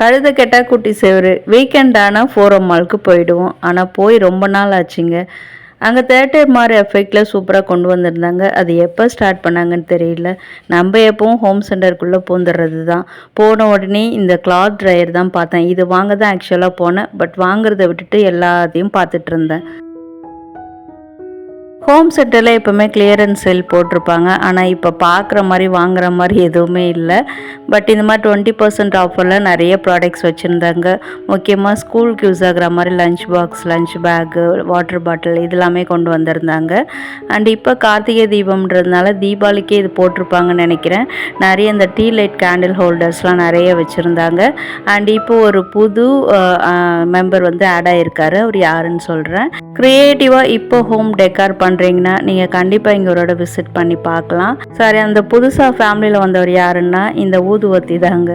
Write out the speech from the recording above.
கழுத கேட்டால் குட்டி சேவரு. வீக்கெண்ட் ஆனால் ஃபோரம் மாலுக்கு போயிடுவோம். ஆனால் போய் ரொம்ப நாள் ஆச்சுங்க. அங்கே தேட்டர் மாதிரி எஃபெக்டில் சூப்பராக கொண்டு வந்திருந்தாங்க. அது எப்போ ஸ்டார்ட் பண்ணாங்கன்னு தெரியல. நம்ம எப்பவும் ஹோம் சென்டருக்குள்ளே பூந்துடுறது தான் போன உடனே இந்த கிளாத் ட்ரையர் தான் பார்த்தேன். இது வாங்க தான் ஆக்சுவலாக போனேன். பட் வாங்குறத விட்டுட்டு எல்லாத்தையும் பார்த்துட்டு இருந்தேன். ஹோம் செட்டில் எப்போவுமே கிளியரன்ஸ் சேல் போட்டிருப்பாங்க. ஆனால் இப்போ பார்க்குற மாதிரி வாங்குற மாதிரி எதுவுமே இல்லை. பட் இந்த மாதிரி டுவெண்ட்டி பர்சன்ட் ஆஃபரில் நிறைய ப்ராடக்ட்ஸ் வச்சுருந்தாங்க. முக்கியமாக ஸ்கூலுக்கு யூஸ் ஆகுற மாதிரி lunch box lunch bag water bottle இதெல்லாமே கொண்டு வந்திருந்தாங்க. அண்ட் இப்போ கார்த்திகை தீபம்ன்றதுனால தீபாவளிக்கே இது போட்டிருப்பாங்கன்னு நினைக்கிறேன். நிறைய இந்த டீ லைட் கேண்டில் ஹோல்டர்ஸ்லாம் நிறைய வச்சுருந்தாங்க. அண்ட் இப்போ ஒரு புது மெம்பர் வந்து ஆட் ஆகியிருக்காரு அவர் யாருன்னு சொல்கிறேன் க்ரியேட்டிவாக இப்போ ஹோம் டெக்கார் பண்ணுறீங்கன்னா நீங்கள் கண்டிப்பாக இவரோட விசிட் பண்ணி பார்க்கலாம். சரி அந்த புதுசாக ஃபேமிலியில் வந்தவர் யாருன்னா இந்த ஊதுவத்தி தாங்க.